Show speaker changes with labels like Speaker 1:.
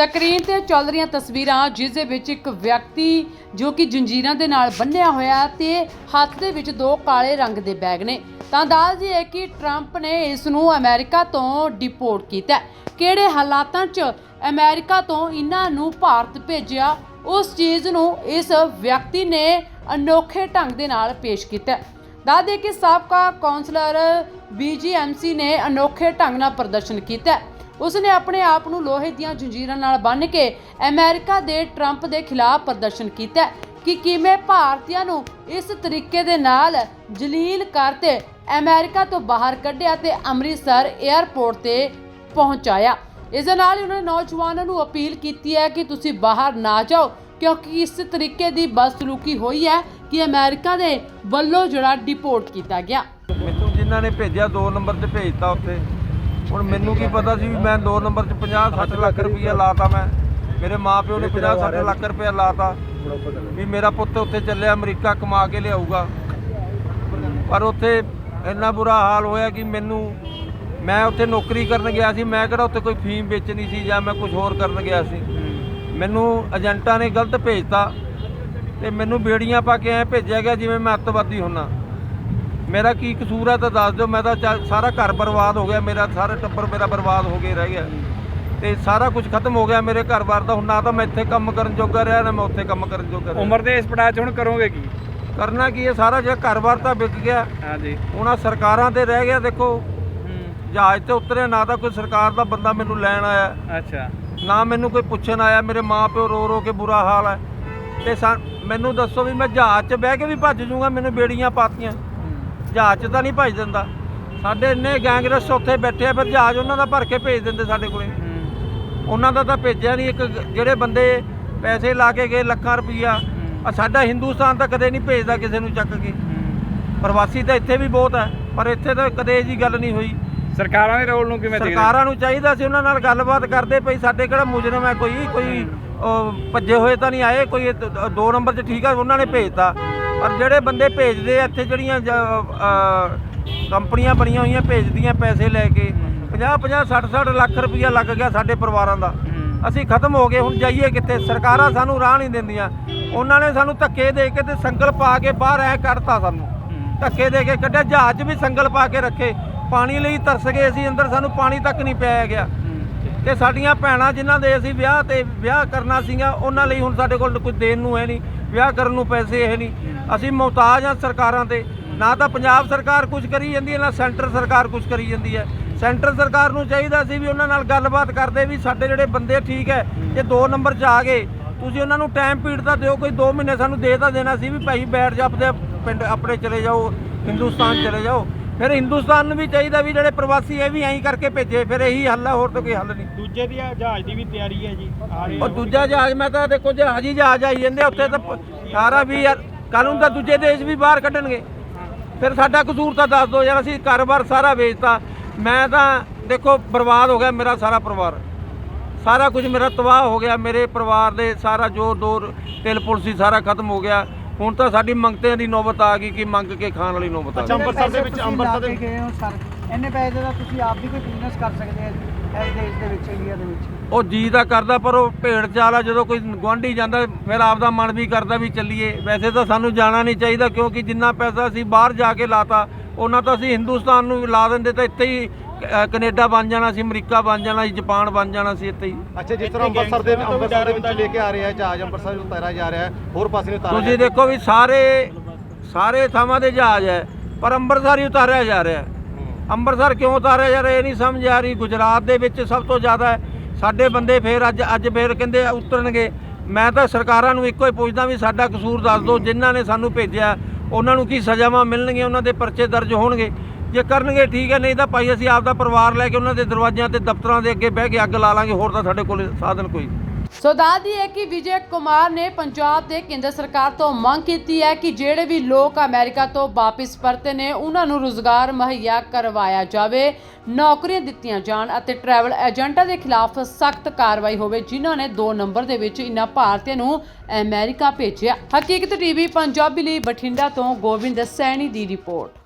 Speaker 1: Screen ਤੇ ਚੱਲ ਰਹੀਆਂ ਤਸਵੀਰਾਂ, ਜਿਸ ਦੇ ਵਿੱਚ ਇੱਕ ਵਿਅਕਤੀ ਜੋ ਕਿ ਜੰਜੀਰਾਂ ਦੇ ਨਾਲ ਬੰਨਿਆ ਹੋਇਆ ਤੇ ਹੱਥ ਦੇ ਵਿੱਚ ਦੋ ਕਾਲੇ ਰੰਗ ਦੇ ਬੈਗ ਨੇ। ਤਾਂ ਦੱਸ ਹੈ ਕਿ ਟਰੰਪ ਨੇ ਇਸ ਨੂੰ ਅਮਰੀਕਾ ਤੋਂ ਡਿਪੋਰਟ ਕੀਤਾ ਕਿਹੜੇ ਹਾਲਾਤਾਂ 'ਚ ਅਮਰੀਕਾ ਤੋਂ ਇਹਨਾਂ ਨੂੰ ਭਾਰਤ ਭੇਜਿਆ, ਉਸ ਚੀਜ਼ ਨੂੰ ਇਸ ਵਿਅਕਤੀ ਨੇ ਅਨੋਖੇ ਢੰਗ ਦੇ ਨਾਲ ਪੇਸ਼ ਕੀਤਾ ਦੱਸ ਦੇ ਕਿ ਸਾਬਕਾ ਕਾਉਂਸਲਰ ਬੀਜੀਐਮਸੀ ਨੇ ਅਨੋਖੇ ਢੰਗ ਨਾਲ ਪ੍ਰਦਰਸ਼ਨ ਕੀਤਾ ਹੈ। ਉਸਨੇ ਆਪਣੇ ਆਪ ਨੂੰ ਲੋਹੇ ਦੀਆਂ ਜੰਜੀਰਾਂ ਨਾਲ ਬੰਨ੍ਹ ਕੇ ਅਮਰੀਕਾ ਦੇ ਟਰੰਪ ਦੇ ਖਿਲਾਫ ਪ੍ਰਦਰਸ਼ਨ ਕੀਤਾ ਕਿ ਕਿਵੇਂ ਭਾਰਤੀਆਂ ਨੂੰ ਇਸ ਤਰੀਕੇ ਦੇ ਨਾਲ ਜਲੀਲ ਕਰਤੇ ਅਮਰੀਕਾ ਤੋਂ ਬਾਹਰ ਕੱਢਿਆ ਤੇ ਅੰਮ੍ਰਿਤਸਰ 에ਅਰਪੋਰਟ ਤੇ ਪਹੁੰਚਾਇਆ ਇਸ ਦੇ ਨਾਲ ਹੀ ਉਹਨਾਂ ਨੇ ਨੌਜਵਾਨਾਂ ਨੂੰ ਅਪੀਲ ਕੀਤੀ ਹੈ ਕਿ ਤੁਸੀਂ ਬਾਹਰ ਨਾ ਜਾਓ, ਕਿਉਂਕਿ ਇਸ ਤਰੀਕੇ ਦੀ ਬਦਸਲੂਕੀ ਹੋਈ ਹੈ ਕਿ ਅਮਰੀਕਾ ਦੇ ਵੱਲੋਂ ਜਿਹੜਾ ਡਿਪੋਰਟ ਕੀਤਾ ਗਿਆ
Speaker 2: ਮੈਨੂੰ ਜਿਨ੍ਹਾਂ ਨੇ ਭੇਜਿਆ 2 ਨੰਬਰ ਤੇ ਭੇਜਤਾ ਉੱਥੇ ਹੁਣ ਮੈਨੂੰ ਕੀ ਪਤਾ ਸੀ ਵੀ ਮੈਂ 2 ਨੰਬਰ 'ਚ 50 60 ਲੱਖ ਰੁਪਈਆ ਲਾਤਾ ਮੈਂ। ਮੇਰੇ ਮਾਪਿਓ ਨੇ 50 60 ਲੱਖ ਰੁਪਈਆ ਲਾਤਾ। ਵੀ ਮੇਰਾ ਪੁੱਤ ਉੱਥੇ ਚੱਲਿਆ ਅਮਰੀਕਾ ਕਮਾ ਕੇ ਲਿਆਊਗਾ। ਪਰ ਉੱਥੇ ਇੰਨਾ ਬੁਰਾ ਹਾਲ ਹੋਇਆ ਕਿ ਮੈਨੂੰ ਮੈਂ ਉੱਥੇ ਨੌਕਰੀ ਕਰਨ ਗਿਆ ਸੀ। ਮੈਂ ਕਿਹੜਾ ਉੱਥੇ ਕੋਈ ਫੀਮ ਵੇਚਣੀ ਸੀ ਜਾਂ ਮੈਂ ਕੁਝ ਹੋਰ ਕਰਨ ਗਿਆ ਸੀ। ਮੈਨੂੰ ਏਜੰਟਾਂ ਨੇ ਗਲਤ ਭੇਜਤਾ ਤੇ ਮੈਨੂੰ ਬੇੜੀਆਂ ਪਾ ਕੇ ਐ ਭੇਜਿਆ ਗਿਆ ਜਿਵੇਂ ਮੈਂ ਅੱਤਵਾਦੀ ਹੁੰਨਾ। ਮੇਰਾ ਕੀ ਕਸੂਰ ਹੈ ਤਾਂ ਦੱਸ ਦਿਓ। ਮੈਂ ਤਾਂ ਸਾਰਾ ਘਰ ਬਰਬਾਦ ਹੋ ਗਿਆ। ਮੇਰਾ ਸਾਰਾ ਟੱਬਰ ਮੇਰਾ ਬਰਬਾਦ ਹੋ ਕੇ ਰਹਿ ਗਿਆ। ਤੇ ਸਾਰਾ ਕੁਝ ਖਤਮ ਹੋ ਗਿਆ ਮੇਰੇ ਘਰ-ਬਾਰ ਦਾ। ਹੁਣ ਨਾ ਤਾਂ ਮੈਂ ਇੱਥੇ ਕੰਮ ਕਰਨ ਜੋਗਾ ਰਿਹਾ ਨਾ ਮੈਂ ਉੱਥੇ ਕੰਮ ਕਰਨ ਜੋਗਾ ਰਿਹਾ।
Speaker 3: ਉਮਰ ਦੇ ਇਸ ਪੜਾਅ 'ਚ ਹੁਣ ਕਰੋਗੇ ਕੀ?
Speaker 2: ਕਰਨਾ ਕੀ ਹੈ ਸਾਰਾ ਜਿਹੜਾ ਘਰ-ਬਾਰ ਤਾਂ ਵਿਕ ਗਿਆ।
Speaker 3: ਹਾਂਜੀ
Speaker 2: ਹੁਣ ਆਹ ਸਰਕਾਰਾਂ ਤੇ ਰਹਿ ਗਿਆ ਦੇਖੋ। ਜਹਾਜ਼ ਤੇ ਉਤਰਿਆ ਨਾ ਤਾਂ ਕੋਈ ਸਰਕਾਰ ਦਾ ਬੰਦਾ ਮੈਨੂੰ ਲੈਣ ਆਇਆ।
Speaker 3: ਅੱਛਾ।
Speaker 2: ਨਾ ਮੈਨੂੰ ਕੋਈ ਪੁੱਛਣ ਆਇਆ ਮੇਰੇ ਮਾਪਿਓ ਰੋ ਰੋ ਕੇ ਬੁਰਾ ਹਾਲ ਹੈ ਤੇ ਮੈਨੂੰ ਦੱਸੋ ਵੀ ਮੈਂ ਜਹਾਜ਼ 'ਚ ਬਹਿ ਕੇ ਵੀ ਭੱਜ ਜਾਊਂਗਾ ਮੈਨੂੰ ਬੇੜੀਆਂ ਪਾਤੀਆਂ। ਜਹਾਜ਼ 'ਚ ਤਾਂ ਨਹੀਂ ਭੱਜ ਦਿੰਦਾ। ਸਾਡੇ ਇੰਨੇ ਗੈਂਗਰਸ ਉੱਥੇ ਬੈਠੇ ਆ ਫਿਰ ਜਹਾਜ਼ ਉਹਨਾਂ ਦਾ ਭਰ ਕੇ ਭੇਜ ਦਿੰਦੇ ਸਾਡੇ ਕੋਲੇ। ਉਹਨਾਂ ਦਾ ਤਾਂ ਭੇਜਿਆ ਨਹੀਂ ਇੱਕ ਜਿਹੜੇ ਬੰਦੇ ਪੈਸੇ ਲਾ ਕੇ ਗਏ ਲੱਖਾਂ ਰੁਪਈਆ ਆ ਸਾਡਾ ਹਿੰਦੁਸਤਾਨ ਤਾਂ ਕਦੇ ਨਹੀਂ ਭੇਜਦਾ ਕਿਸੇ ਨੂੰ ਚੱਕ ਕੇ। ਪ੍ਰਵਾਸੀ ਤਾਂ ਇੱਥੇ ਵੀ ਬਹੁਤ ਹੈ ਪਰ ਇੱਥੇ ਤਾਂ ਕਦੇ ਇਹ ਜੀ ਗੱਲ ਨਹੀਂ ਹੋਈ।
Speaker 3: ਸਰਕਾਰਾਂ ਦੇ ਰੋਲ ਨੂੰ ਕਿਵੇਂ ਦੇਖਦੇ?
Speaker 2: ਸਰਕਾਰਾਂ ਨੂੰ ਚਾਹੀਦਾ ਸੀ ਉਹਨਾਂ ਨਾਲ ਗੱਲਬਾਤ ਕਰਦੇ ਪਈ ਸਾਡੇ ਕਿਹੜਾ ਮੁਜਰਮ ਹੈ ਕੋਈ ਕੋਈ ਭੱਜੇ ਹੋਏ ਤਾਂ ਨਹੀਂ ਆਏ ਕੋਈ ਦੋ ਨੰਬਰ 'ਚ ਠੀਕ ਆ ਉਹਨਾਂ ਨੇ ਭੇਜਤਾ। ਪਰ ਜਿਹੜੇ ਬੰਦੇ ਭੇਜਦੇ ਆ ਇੱਥੇ ਜਿਹੜੀਆਂ ਕੰਪਨੀਆਂ ਬਣੀਆਂ ਹੋਈਆਂ ਭੇਜਦੀਆਂ ਪੈਸੇ ਲੈ ਕੇ 50 50 60 60 ਲੱਖ ਰੁਪਈਆ ਲੱਗ ਗਿਆ ਸਾਡੇ ਪਰਿਵਾਰਾਂ ਦਾ। ਅਸੀਂ ਖਤਮ ਹੋ ਗਏ ਹੁਣ ਜਾਈਏ ਕਿੱਥੇ? ਸਰਕਾਰਾਂ ਸਾਨੂੰ ਰਾਹ ਨਹੀਂ ਦਿੰਦੀਆਂ। ਉਹਨਾਂ ਨੇ ਸਾਨੂੰ ਧੱਕੇ ਦੇ ਕੇ ਤੇ ਸੰਗਲ ਪਾ ਕੇ ਬਾਹਰ ਐ ਕੱਢਤਾ ਸਾਨੂੰ। ਧੱਕੇ ਦੇ ਕੇ ਕੱਢਿਆ ਜਹਾਜ਼ ਵੀ ਸੰਗਲ ਪਾ ਕੇ ਰੱਖੇ। ਪਾਣੀ ਲਈ ਤਰਸ ਗਏ ਅਸੀਂ ਅੰਦਰ ਸਾਨੂੰ ਪਾਣੀ ਤੱਕ ਨਹੀਂ ਪਿਆਇਆ ਗਿਆ। ਤੇ ਸਾਡੀਆਂ ਭੈਣਾਂ ਜਿਨ੍ਹਾਂ ਦੇ ਅਸੀਂ ਵਿਆਹ ਤੇ ਵਿਆਹ ਕਰਨਾ ਸੀਗਾ, ਉਹਨਾਂ ਲਈ ਹੁਣ ਸਾਡੇ ਕੋਲ ਕੋਈ ਦੇਣ ਨੂੰ ਹੈ ਨਹੀਂ, ਵਿਆਹ ਕਰਨ ਨੂੰ ਪੈਸੇ ਹੈ ਨਹੀਂ। ਅਸੀਂ ਮੁਹਤਾਜ ਹਾਂ ਸਰਕਾਰਾਂ ਤੇ, ਨਾ ਤਾਂ ਪੰਜਾਬ ਸਰਕਾਰ ਕੁਝ ਕਰੀ ਜਾਂਦੀ ਹੈ, ਨਾ ਸੈਂਟਰ ਸਰਕਾਰ ਕੁਝ ਕਰੀ ਜਾਂਦੀ ਹੈ। ਸੈਂਟਰ ਸਰਕਾਰ ਨੂੰ ਚਾਹੀਦਾ ਸੀ ਵੀ ਉਹਨਾਂ ਨਾਲ ਗੱਲਬਾਤ ਕਰਦੇ ਵੀ ਸਾਡੇ ਜਿਹੜੇ ਬੰਦੇ ਠੀਕ ਹੈ, ਜੇ 2 ਨੰਬਰ 'ਚ ਆ ਗਏ, ਤੁਸੀਂ ਉਹਨਾਂ ਨੂੰ ਟਾਈਮ ਪੀੜ ਤਾਂ ਦਿਓ, ਕੋਈ 2 ਮਹੀਨੇ ਸਾਨੂੰ ਦੇ ਤਾਂ ਦੇਣਾ ਸੀ ਵੀ ਭਾਈ ਬੈਠ ਜਾ ਆਪਣੇ ਪਿੰਡ, ਆਪਣੇ ਚਲੇ ਜਾਓ, ਹਿੰਦੁਸਤਾਨ ਚਲੇ ਜਾਓ। ਫਿਰ ਹਿੰਦੁਸਤਾਨ ਨੂੰ ਵੀ ਚਾਹੀਦਾ ਵੀ ਜਿਹੜੇ ਪ੍ਰਵਾਸੀ ਇਹ ਵੀ ਐਂ ਕਰਕੇ ਭੇਜੇ ਫਿਰ ਇਹੀ ਹੱਲ ਹੈ ਹੋਰ ਤਾਂ ਕੋਈ ਹੱਲ ਨਹੀਂ।
Speaker 4: ਦੂਜੇ ਦੀ ਜਹਾਜ਼ ਦੀ ਵੀ ਤਿਆਰੀ ਹੈ ਜੀ ਆ ਰਹੇ
Speaker 2: ਉਹ ਦੂਜਾ ਜਹਾਜ਼ ਮੈਂ ਤਾਂ ਦੇਖੋ ਜਹਾਜ਼ ਹੀ ਜਹਾਜ਼ ਆਈ ਜਾਂਦੇ ਉੱਥੇ ਤਾਂ ਸਾਰਾ ਵੀ ਯਾਰ ਕਾਨੂੰਨ ਤਾਂ ਦੂਜੇ ਦੇਸ਼ ਵੀ ਬਾਹਰ ਕੱਢਣਗੇ। ਫਿਰ ਸਾਡਾ ਕਸੂਰ ਤਾਂ ਦੱਸ ਦਿਓ ਯਾਰ ਅਸੀਂ ਕਾਰੋਬਾਰ ਸਾਰਾ ਵੇਚਤਾ। ਮੈਂ ਤਾਂ ਦੇਖੋ ਬਰਬਾਦ ਹੋ ਗਿਆ ਮੇਰਾ ਸਾਰਾ ਪਰਿਵਾਰ। ਸਾਰਾ ਕੁਝ ਮੇਰਾ ਤਬਾਹ ਹੋ ਗਿਆ ਮੇਰੇ ਪਰਿਵਾਰ ਦੇ ਸਾਰਾ ਜੋ ਦੋ ਤਿਲ ਪੁਲਸੀ ਸਾਰਾ ਖਤਮ ਹੋ ਗਿਆ। ਹੁਣ ਤਾਂ ਸਾਡੀ ਮੰਗਤਿਆਂ ਦੀ ਨੌਬਤ ਆ ਗਈ ਕਿ ਮੰਗ ਕੇ ਖਾਣ ਵਾਲੀ ਨੌਬਤ ਆ ਗਈ।
Speaker 4: ਅੰਮ੍ਰਿਤਸਰ ਦੇ ਵਿੱਚ ਅੰਮ੍ਰਿਤਸਰ ਦੇ
Speaker 5: ਗਏ ਹੋ ਸਰ। ਇੰਨੇ ਪੈਸੇ ਦਾ ਤੁਸੀਂ ਆਪ ਵੀ ਕੋਈ ਬਿਜ਼ਨਸ ਕਰ ਸਕਦੇ ਆ ਇਸ ਦੇਸ਼ ਦੇ ਵਿੱਚ ਇੰਡੀਆ ਦੇ ਵਿੱਚ।
Speaker 2: ਉਹ ਜੀ ਦਾ ਕਰਦਾ ਪਰ ਉਹ ਭੇਡ ਚਾਲ ਆ ਜਦੋਂ ਕੋਈ ਗੁਆਂਢੀ ਜਾਂਦਾ ਫਿਰ ਆਪਦਾ ਮਨ ਵੀ ਕਰਦਾ ਵੀ ਚੱਲੀਏ। ਵੈਸੇ ਤਾਂ ਸਾਨੂੰ ਜਾਣਾ ਨਹੀਂ ਚਾਹੀਦਾ ਕਿਉਂਕਿ ਜਿੰਨਾ ਪੈਸਾ ਅਸੀਂ ਬਾਹਰ ਜਾ ਕੇ ਲਾਤਾ ਉਹਨਾਂ ਤਾਂ ਅਸੀਂ ਹਿੰਦੁਸਤਾਨ ਨੂੰ ਲਾ ਦਿੰਦੇ ਤਾਂ ਇੱਥੇ ਹੀ ਅ, ਕੈਨੇਡਾ ਬਣ ਜਾਣਾ ਸੀ ਅਮਰੀਕਾ ਬਣ ਜਾਣਾ ਸੀ ਜਾਪਾਨ ਬਣ ਜਾਣਾ ਸੀ ਇੱਥੇ ਹੀ।
Speaker 6: ਅੱਛਾ ਜਿਸ ਤਰ੍ਹਾਂ ਅੰਮ੍ਰਿਤਸਰ ਦੇ ਅੰਮ੍ਰਿਤਸਰ ਦੇ ਵਿੱਚ ਲੈ ਕੇ ਆ ਰਹੇ ਜਹਾਜ਼ ਅੰਮ੍ਰਿਤਸਰ ਨੂੰ ਉਤਾਰਿਆ ਜਾ ਰਿਹਾ ਹੈ ਹੋਰ ਪਾਸੇ ਨੂੰ
Speaker 2: ਤੁਸੀਂ ਦੇਖੋ ਵੀ ਸਾਰੇ ਸਾਰੇ ਥਾਵਾਂ ਦੇ ਜਹਾਜ਼ ਹੈ ਪਰ ਅੰਮ੍ਰਿਤਸਰ ਹੀ ਉਤਾਰਿਆ ਜਾ ਰਿਹਾ ਹੈ। ਅੰਮ੍ਰਿਤਸਰ ਕਿਉਂ ਉਤਾਰਿਆ ਜਾ ਰਿਹਾ ਇਹ ਨਹੀਂ ਸਮਝ ਆ ਰਹੀ ਗੁਜਰਾਤ ਦੇ ਵਿੱਚ ਸਭ ਤੋਂ ਜ਼ਿਆਦਾ ਹੈ। ਸਾਡੇ ਬੰਦੇ ਫੇਰ ਅੱਜ ਅੱਜ ਫੇਰ ਕਹਿੰਦੇ ਆ ਉਤਰਨਗੇ। ਮੈਂ ਤਾਂ ਸਰਕਾਰਾਂ ਨੂੰ ਇੱਕੋ ਹੀ ਪੁੱਛਦਾ ਵੀ ਸਾਡਾ ਕਸੂਰ ਦੱਸ ਦਿਓ ਜਿਨ੍ਹਾਂ ਨੇ ਸਾਨੂੰ ਭੇਜਿਆ ਉਹਨਾਂ ਨੂੰ ਕੀ ਸਜ਼ਾਵਾਂ ਮਿਲਣਗੀਆਂ ਉਹਨਾਂ ਦੇ ਪਰਚੇ ਦਰਜ ਹੋਣਗੇ। ਜੇ ਕਰਨਗੇ ਠੀਕ ਹੈ, ਨਹੀਂ ਤਾਂ ਭਾਈ ਅਸੀਂ ਆਪਦਾ ਪਰਿਵਾਰ ਲੈ ਕੇ ਉਹਨਾਂ ਦੇ ਦਰਵਾਜ਼ਿਆਂ ਤੇ ਦਫ਼ਤਰਾਂ ਦੇ ਅੱਗੇ ਬਹਿ ਕੇ ਅੱਗ ਲਾ ਲਾਂਗੇ, ਹੋਰ ਤਾਂ ਸਾਡੇ ਕੋਲ ਸਾਧਨ ਕੋਈ ਨਹੀਂ।
Speaker 1: ਸੋ ਦੱਸਦੀ ਹੈ ਕਿ ਵਿਜੇ ਕੁਮਾਰ ਨੇ ਪੰਜਾਬ ਤੇ ਕੇਂਦਰ ਸਰਕਾਰ ਤੋਂ ਮੰਗ ਕੀਤੀ ਹੈ ਕਿ ਜਿਹੜੇ ਵੀ ਲੋਕ ਅਮਰੀਕਾ ਤੋਂ ਵਾਪਸ ਪਰਤੇ ਨੇ, ਉਹਨਾਂ ਨੂੰ ਰੋਜ਼ਗਾਰ ਮੁਹੱਈਆ ਕਰਵਾਇਆ ਜਾਵੇ, ਨੌਕਰੀਆਂ ਦਿੱਤੀਆਂ ਜਾਣ ਅਤੇ ਟਰੈਵਲ ਏਜੰਟਾਂ ਦੇ ਖਿਲਾਫ ਸਖਤ ਕਾਰਵਾਈ ਹੋਵੇ, ਜਿਨ੍ਹਾਂ ਨੇ 2 ਨੰਬਰ ਦੇ ਵਿੱਚ ਇਨ੍ਹਾਂ ਭਾਰਤੀਆਂ ਨੂੰ ਅਮਰੀਕਾ ਭੇਜਿਆ ਹਕੀਕਤ ਟੀਵੀ, ਪੰਜਾਬੀ ਲਈ ਬਠਿੰਡਾ ਤੋਂ ਗੋਬਿੰਦ ਸੈਣੀ ਦੀ ਰਿਪੋਰਟ